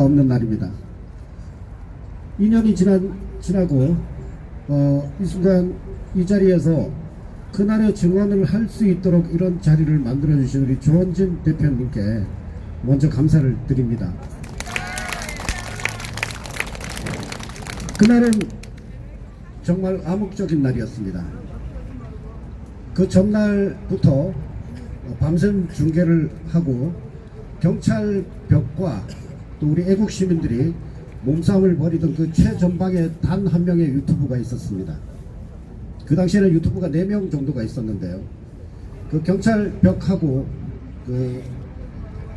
없는 날입니다. 2년이 지난, 지나고 어, 이 순간 이 자리에서 그날의 증언을 할 수 있도록 이런 자리를 만들어 주신 우리 조원진 대표님께 먼저 감사를 드립니다. 그날은 정말 암묵적인 날이었습니다. 그 전날부터 밤샘 중계를 하고 경찰 벽과 또 우리 애국 시민들이 몸싸움을 벌이던 그 최전방에 단 한 명의 유튜브가 있었습니다. 그 당시에는 유튜브가 4명 정도가 있었는데요. 그 경찰 벽하고 그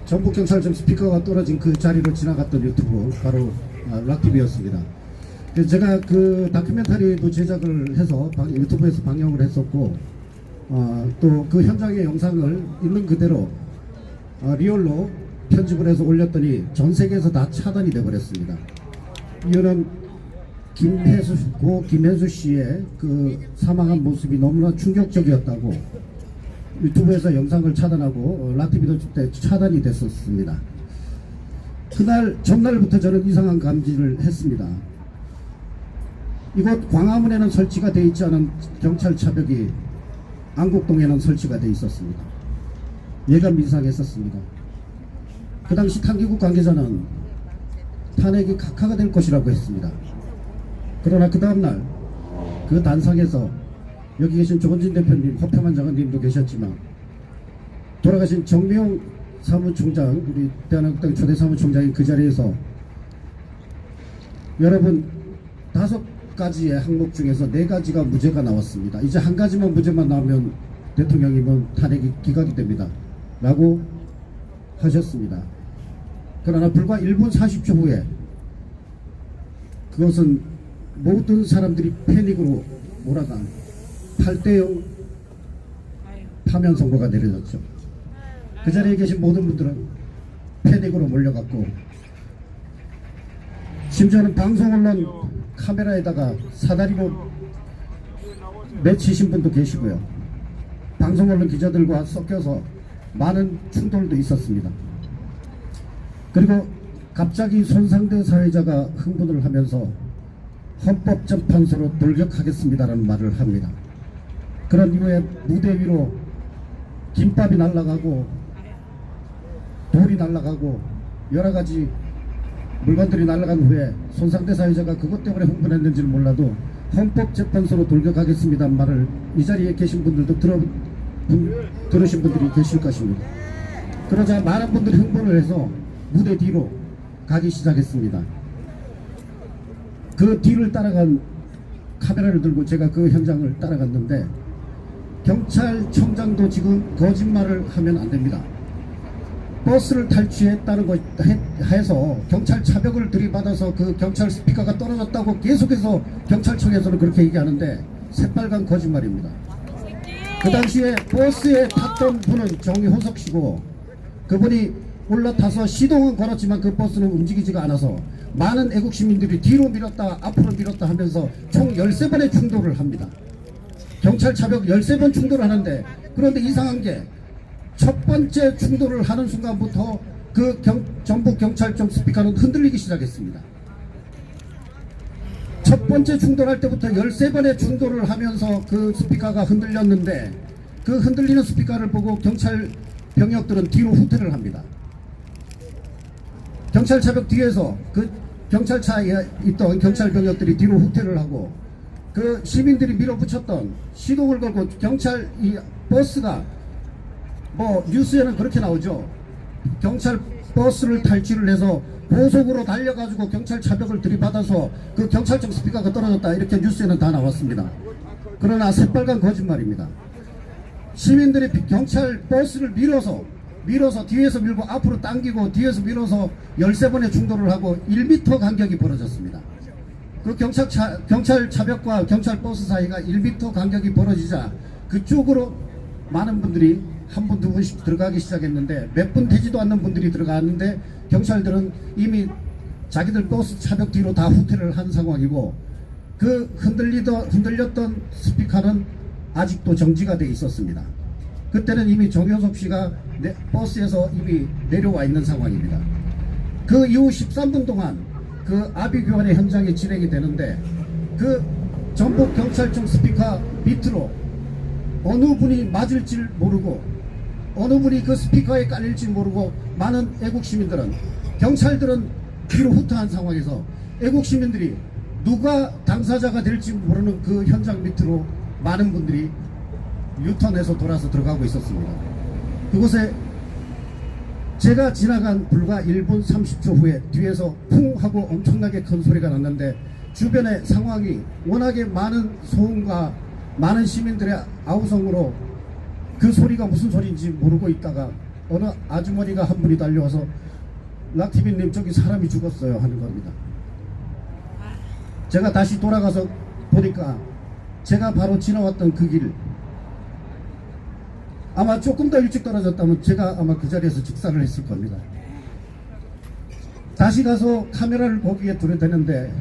전북경찰청 스피커가 떨어진 그 자리로 지나갔던 유튜브 바로 아, 락TV였습니다. 제가 그 다큐멘터리도 제작을 해서 방- 유튜브에서 방영을 했었고 어, 또 그 현장의 영상을 있는 그대로 어, 리얼로 편집을 해서 올렸더니 전 세계에서 다 차단이 돼버렸습니다. 이유는 김혜수 고 김혜수 씨의 그 사망한 모습이 너무나 충격적이었다고 유튜브에서 영상을 차단하고 어, 라티비도 때 차단이 됐었습니다. 그날 전날부터 저는 이상한 감지를 했습니다. 이곳 광화문에는 설치가 되어 있지 않은 경찰 차벽이 안국동에는 설치가 되어 있었습니다. 예감 이상했었습니다. 그 당시 탄기국 관계자는 탄핵이 각하가 될 것이라고 했습니다. 그러나 그 다음날 그 단상에서 여기 계신 조건진 대표님, 허평한 장관님도 계셨지만 돌아가신 정미용 사무총장, 우리 대한민국 초대 사무총장이 그 자리에서 여러분 다섯 가지의 항목 중에서 네 가지가 무죄가 나왔습니다. 이제 한 가지만 무죄만 나오면 대통령이면 탄핵이 기각이 됩니다. 라고 하셨습니다. 그러나 불과 1분 40초 후에 그것은 모든 사람들이 패닉으로 몰아간 8대0 파면 선고가 내려졌죠. 그 자리에 계신 모든 분들은 패닉으로 몰려갔고 심지어는 방송 언론 카메라에다가 사다리로 맺히신 분도 계시고요. 방송 언론 기자들과 섞여서 많은 충돌도 있었습니다. 그리고 갑자기 손상된 사회자가 흥분을 하면서 헌법재판소로 돌격하겠습니다라는 말을 합니다. 그런 이후에 무대 위로 김밥이 날아가고 돌이 날아가고 여러 가지 물건들이 날아간 후에 손상대 사회자가 그것 때문에 흥분했는지는 몰라도 헌법재판소로 돌격하겠습니다 말을 이 자리에 계신 분들도 들어, 분, 들으신 분들이 계실 것입니다. 그러자 많은 분들이 흥분을 해서 무대 뒤로 가기 시작했습니다. 그 뒤를 따라간 카메라를 들고 제가 그 현장을 따라갔는데 경찰청장도 지금 거짓말을 하면 안 됩니다. 버스를 탈취했다는 거 해- 해서 경찰 차벽을 들이받아서 그 경찰 스피커가 떨어졌다고 계속해서 경찰청에서는 그렇게 얘기하는데 새빨간 거짓말입니다. 그 당시에 버스에 탔던 분은 정호석 씨고 그분이 올라타서 시동은 걸었지만 그 버스는 움직이지가 않아서 많은 애국 시민들이 뒤로 밀었다 앞으로 밀었다 하면서 총 13번의 충돌을 합니다. 경찰 차벽 13번 충돌을 하는데 그런데 이상한 게 첫 번째 충돌을 하는 순간부터 그 경, 전북 경찰청 스피커는 흔들리기 시작했습니다. 첫 번째 충돌할 때부터 13번의 충돌을 하면서 그 스피커가 흔들렸는데 그 흔들리는 스피커를 보고 경찰 병력들은 뒤로 후퇴를 합니다. 경찰 차벽 뒤에서 그 경찰차에 있던 경찰 병력들이 뒤로 후퇴를 하고 그 시민들이 밀어붙였던 시동을 걸고 경찰 이 버스가 뭐 뉴스에는 그렇게 나오죠. 경찰 버스를 탈취를 해서 고속으로 달려가지고 경찰 차벽을 들이받아서 그 경찰청 스피커가 떨어졌다 이렇게 뉴스에는 다 나왔습니다. 그러나 새빨간 거짓말입니다. 시민들이 비- 경찰 버스를 밀어서 밀어서 뒤에서 밀고 앞으로 당기고 뒤에서 밀어서 13번의 충돌을 하고 1m 간격이 벌어졌습니다. 그 경찰 차, 경찰 차벽과 경찰 버스 사이가 1m 간격이 벌어지자 그쪽으로 많은 분들이 한 분, 두 분씩 들어가기 시작했는데 몇 분 되지도 않는 분들이 들어갔는데 경찰들은 이미 자기들 버스 차벽 뒤로 다 후퇴를 한 상황이고 그 흔들리던, 흔들렸던 스피커는 아직도 정지가 돼 있었습니다. 그때는 이미 정효섭 씨가 내- 버스에서 이미 내려와 있는 상황입니다. 그 이후 13분 동안 그 아비규환의 현장이 진행이 되는데 그 전북 경찰청 스피커 밑으로 어느 분이 맞을지 모르고 어느 분이 그 스피커에 깔릴지 모르고 많은 애국 시민들은 경찰들은 뒤로 후퇴한 상황에서 애국 시민들이 누가 당사자가 될지 모르는 그 현장 밑으로 많은 분들이 유턴해서 돌아서 들어가고 있었습니다. 그곳에 제가 지나간 불과 1분 30초 후에 뒤에서 쿵 하고 엄청나게 큰 소리가 났는데 주변의 상황이 워낙에 많은 소음과 많은 시민들의 아우성으로 그 소리가 무슨 소리인지 모르고 있다가 어느 아주머니가 한 분이 달려와서 락티비님 저기 사람이 죽었어요 하는 겁니다. 제가 다시 돌아가서 보니까 제가 바로 지나왔던 그 길 아마 조금 더 일찍 떨어졌다면 제가 아마 그 자리에서 직사를 했을 겁니다. 다시 가서 카메라를 거기에 들여대는데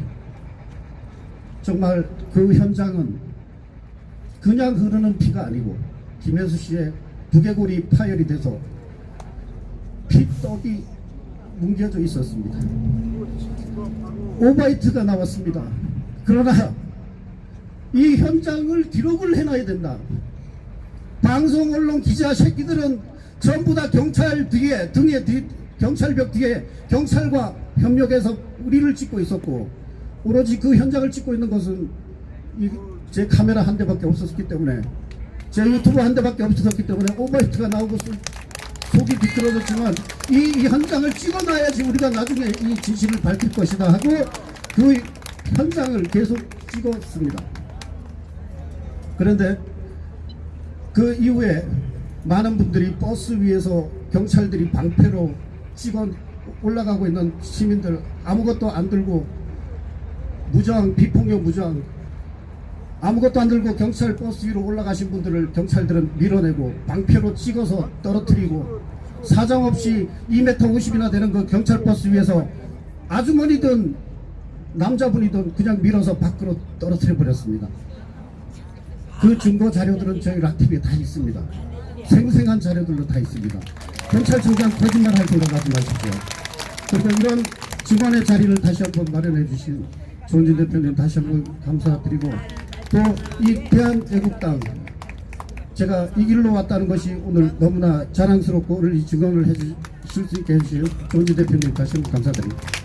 정말 그 현장은 그냥 흐르는 피가 아니고 김혜수 씨의 두개골이 파열이 돼서 피떡이 뭉개져 있었습니다. 오바이트가 나왔습니다. 그러나 이 현장을 기록을 해놔야 된다. 방송 언론 기자 새끼들은 전부 다 경찰 뒤에 등에 뒤, 경찰벽 뒤에 경찰과 협력해서 우리를 찍고 있었고 오로지 그 현장을 찍고 있는 것은 이, 제 카메라 한 대밖에 없었기 때문에 제 유튜브 한 대밖에 없었기 때문에 오버히트가 나오고 속- 속이 비틀어졌지만 이, 이 현장을 찍어놔야지 우리가 나중에 이 진실을 밝힐 것이다 하고 그 현장을 계속 찍었습니다. 그런데 그 이후에 많은 분들이 버스 위에서 경찰들이 방패로 찍어 올라가고 있는 시민들 아무것도 안 들고 무장 비폭력 무장 아무것도 안 들고 경찰 버스 위로 올라가신 분들을 경찰들은 밀어내고 방패로 찍어서 떨어뜨리고 사정 없이 2m 50이나 되는 그 경찰 버스 위에서 아주머니든 남자분이든 그냥 밀어서 밖으로 떨어뜨려 버렸습니다. 그 증거 자료들은 저희 락TV에 다 있습니다. 생생한 자료들로 다 있습니다. 경찰청장 거짓말 할 생각 하지 마십시오. 그리고 이런 증언의 자리를 다시 한번 마련해 주신 조은진 대표님 다시 한번 감사드리고 또 이 대한애국당 제가 이 길로 왔다는 것이 오늘 너무나 자랑스럽고 오늘 이 증언을 해주실 수 있게 해주신 조은진 대표님 다시 한번 감사드립니다.